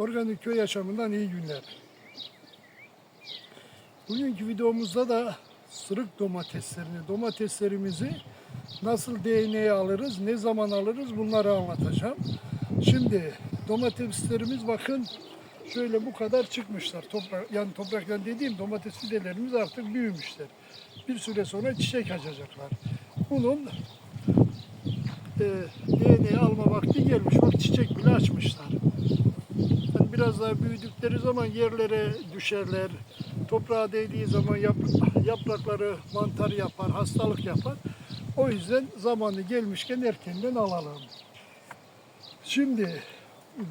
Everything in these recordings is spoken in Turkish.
Organik köy yaşamından iyi günler. Bugünkü videomuzda da sırık domateslerini, domateslerimizi nasıl DNA'ya alırız, ne zaman alırız bunları anlatacağım. Şimdi domateslerimiz bakın şöyle bu kadar çıkmışlar. Toprak, yani topraktan dediğim domates fidelerimiz artık büyümüşler. Bir süre sonra çiçek açacaklar. Bunun e, DNA alma vakti gelmiş. Bak çiçek bile açmışlar. Biraz daha büyüdükleri zaman yerlere düşerler. Toprağa değdiği zaman yap- yaprakları mantar yapar, hastalık yapar. O yüzden zamanı gelmişken erkenden alalım. Şimdi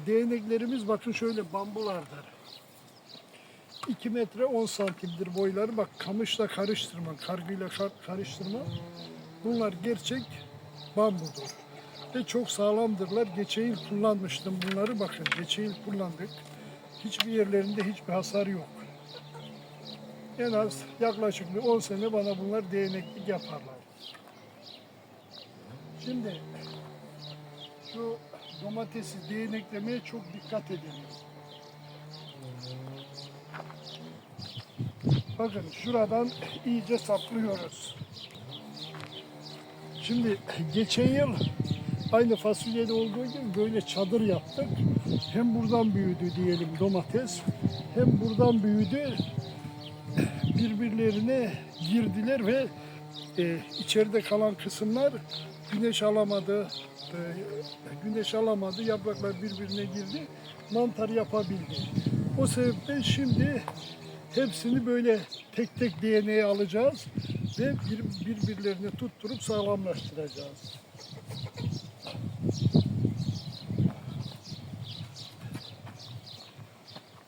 değneklerimiz bakın şöyle bambulardır. 2 metre 10 santimdir boyları. Bak kamışla karıştırma, kargıyla kar- karıştırma. Bunlar gerçek bambudur. Ve çok sağlamdırlar. Geçen kullanmıştım bunları. Bakın geçen kullandık. Hiçbir yerlerinde hiçbir hasar yok. En az yaklaşık bir 10 sene bana bunlar değneklik yaparlar. Şimdi şu domatesi değneklemeye çok dikkat edelim. Bakın şuradan iyice saplıyoruz. Şimdi geçen yıl aynı fasulyede olduğu gibi böyle çadır yaptık. Hem buradan büyüdü diyelim domates, hem buradan büyüdü. Birbirlerine girdiler ve e, içeride kalan kısımlar güneş alamadı, e, güneş alamadı, yapraklar birbirine girdi, mantar yapabildi. O sebeple şimdi hepsini böyle tek tek DNA alacağız ve bir, birbirlerini tutturup sağlamlaştıracağız.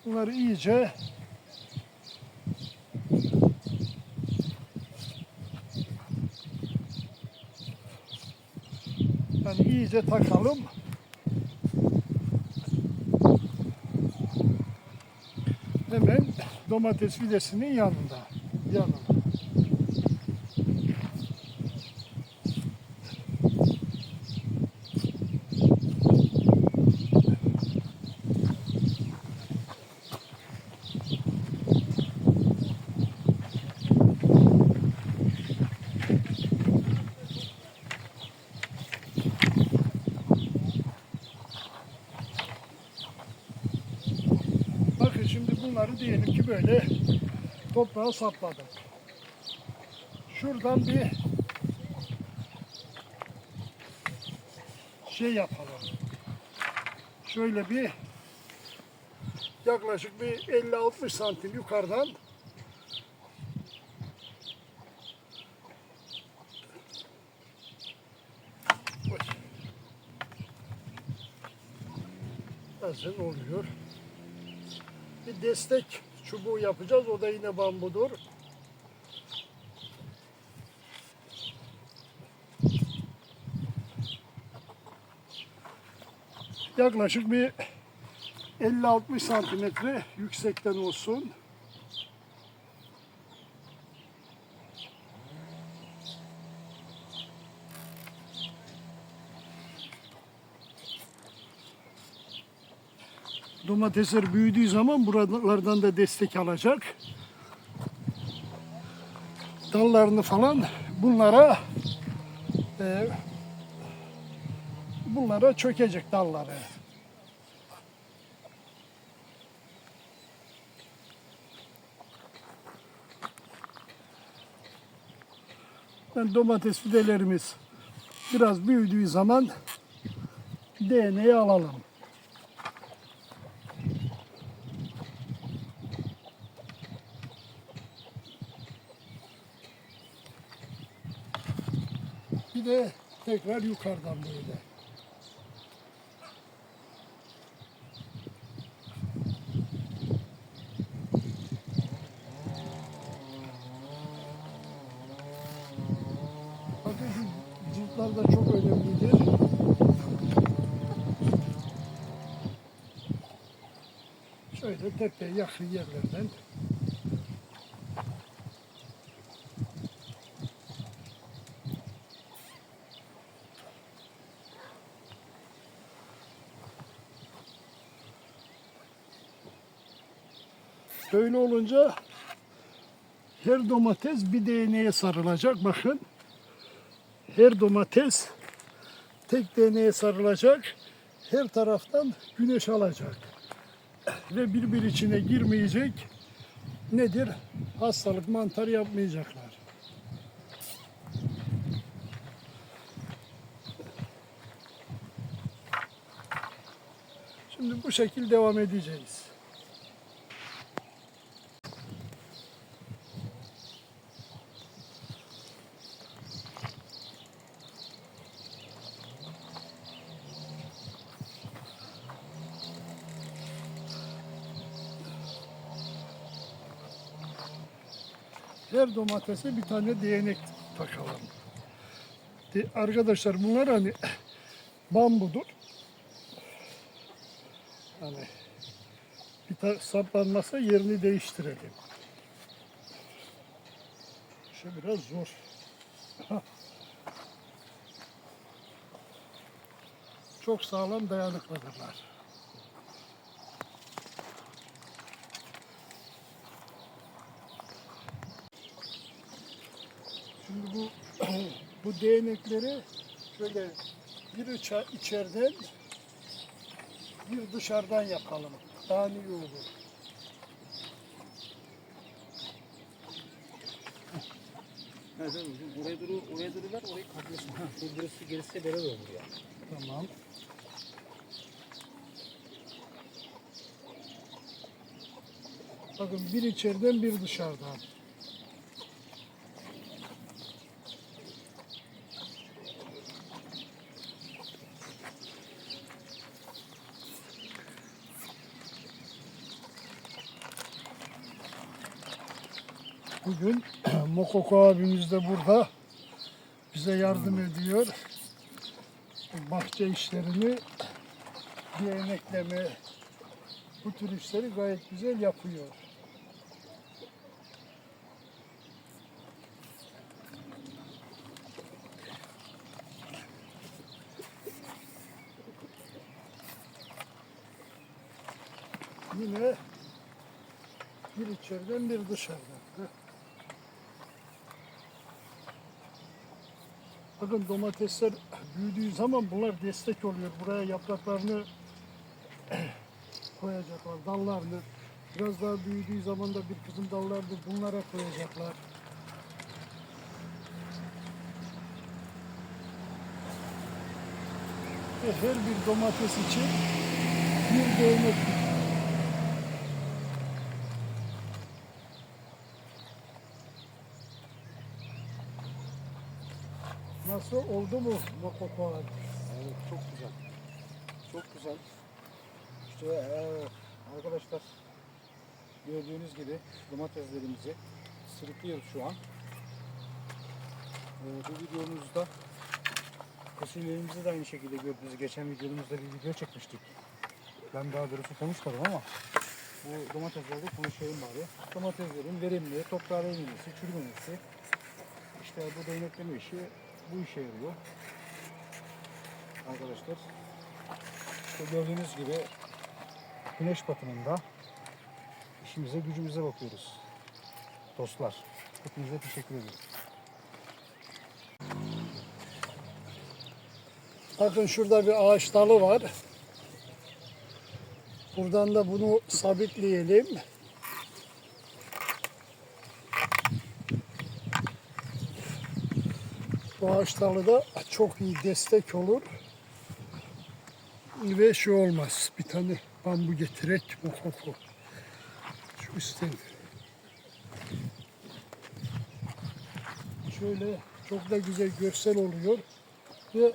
Bunları iyice yani iyice takalım. Hemen domates fidesinin yanında. Yanında. Bakın şimdi bunları diyelim ki böyle toprağa sapladık. Şuradan bir şey yapalım. Şöyle bir yaklaşık bir 50-60 santim yukarıdan. Bazen oluyor bir destek çubuğu yapacağız. O da yine bambudur. Yaklaşık bir 50-60 santimetre yüksekten olsun. Domatesler büyüdüğü zaman buralardan da destek alacak. Dallarını falan bunlara e, bunlara çökecek dalları. Yani domates fidelerimiz biraz büyüdüğü zaman DNA'yı alalım. De tekrar yukarıdan böyle. Bakın şu ciltler de çok önemlidir. Şöyle tepeye yakın yerlerden Böyle olunca her domates bir değneğe sarılacak. Bakın. Her domates tek değneğe sarılacak. Her taraftan güneş alacak. Ve birbir içine girmeyecek. Nedir? Hastalık, mantar yapmayacaklar. Şimdi bu şekil devam edeceğiz. Domatese bir tane değnek takalım. De- arkadaşlar bunlar hani bambudur. Hani bir saplanmasa yerini değiştirelim. Şu biraz zor. Çok sağlam dayanıklıdırlar. Bu bu değnekleri şöyle bir içe- içeriden bir dışarıdan yapalım. Daha iyi olur. Evet, Oraya doğru, oraya ver, orayı katlıyorsun. Ha, bu burası gerisi de beraber olur ya. Tamam. Bakın bir içeriden bir dışarıdan. Bugün Mokoko abimiz de burada bize yardım ediyor. Bu bahçe işlerini değnekleme bu tür işleri gayet güzel yapıyor. Yine bir içeriden bir dışarıdan. Bakın domatesler büyüdüğü zaman bunlar destek oluyor. Buraya yapraklarını koyacaklar, dallarını. Biraz daha büyüdüğü zaman da bir kısım dallarını bunlara koyacaklar. Ve her bir domates için bir değnek Nasıl oldu mu Mokoko abi? Evet, çok güzel. Çok güzel. İşte eee, arkadaşlar gördüğünüz gibi domateslerimizi sırıklıyoruz şu an. Eee, bu videomuzda fasulyelerimizi de aynı şekilde gördünüz. Geçen videomuzda bir video çekmiştik. Ben daha doğrusu konuşmadım ama bu domateslerde konuşayım bari. Domateslerin verimli, toprağa verilmesi, çürümemesi. İşte bu değnekleme işi bu işe yarıyor. Arkadaşlar işte gördüğünüz gibi güneş batımında işimize gücümüze bakıyoruz. Dostlar hepinize teşekkür ederim. Bakın şurada bir ağaç dalı var. Buradan da bunu sabitleyelim. Bu ağaç dalı da çok iyi destek olur. Ve şu olmaz. Bir tane bambu getirek mokoko. Şu üstten. Şöyle çok da güzel görsel oluyor. Ve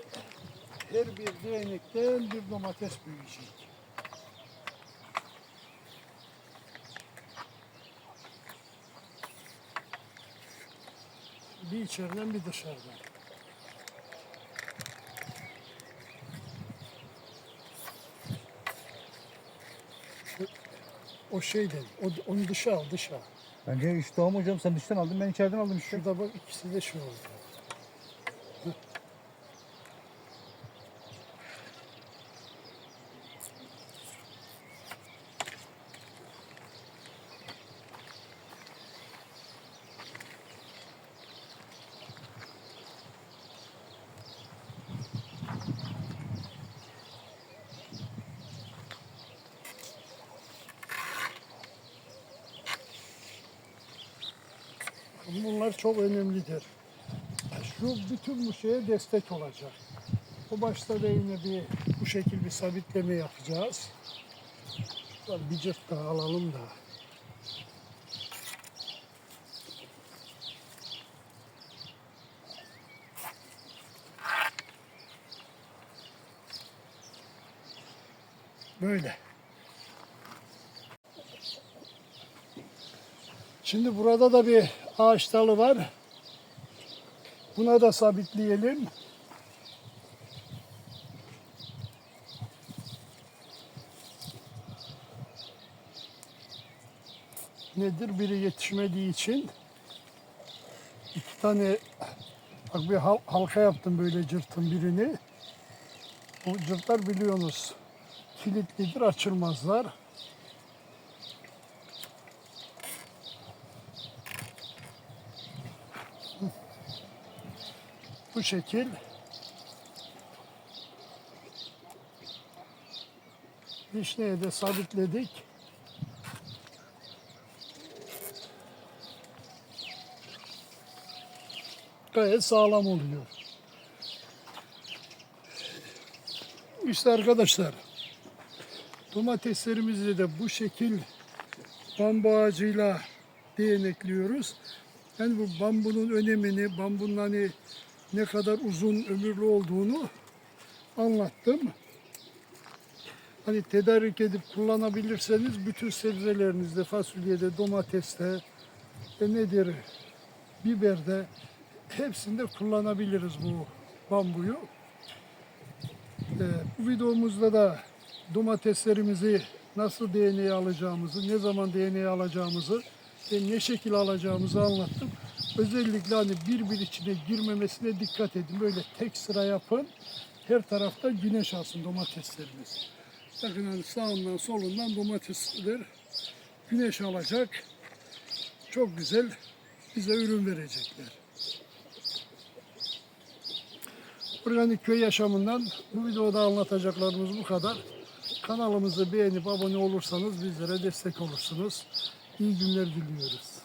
her bir değnekten bir domates büyüyecek. Bir içeriden bir dışarıdan. O şeyden, o, onu dışa al, dışa. Bence işte tamam hocam sen dıştan aldın ben içeriden aldım işte. Şurada bak ikisi de şu oldu. Bunlar çok önemlidir. Şu bütün bu şeye destek olacak. O başta da yine bir bu şekil bir sabitleme yapacağız. Bir cırt daha alalım da. Böyle. Şimdi burada da bir ağaç dalı var. Buna da sabitleyelim. Nedir? Biri yetişmediği için iki tane bak bir hal- halka yaptım böyle cırtın birini. Bu cırtlar biliyorsunuz kilitlidir açılmazlar. Bu şekil. Vişneye de sabitledik. Gayet sağlam oluyor. İşte arkadaşlar domateslerimizi de bu şekil bambu ağacıyla değnekliyoruz. Yani bu bambunun önemini, bambunun hani ne kadar uzun ömürlü olduğunu anlattım. Hani tedarik edip kullanabilirseniz bütün sebzelerinizde, fasulyede, domateste, e nedir, biberde hepsinde kullanabiliriz bu bambuyu. Ee, bu videomuzda da domateslerimizi nasıl DNA'ya alacağımızı, ne zaman DNA'ya alacağımızı ve ne şekil alacağımızı anlattım. Özellikle hani birbir içine girmemesine dikkat edin. Böyle tek sıra yapın. Her tarafta güneş alsın domatesleriniz. Bakın hani sağından solundan domatesler güneş alacak. Çok güzel bize ürün verecekler. Organik köy yaşamından bu videoda anlatacaklarımız bu kadar. Kanalımızı beğenip abone olursanız bizlere destek olursunuz. İyi günler diliyoruz.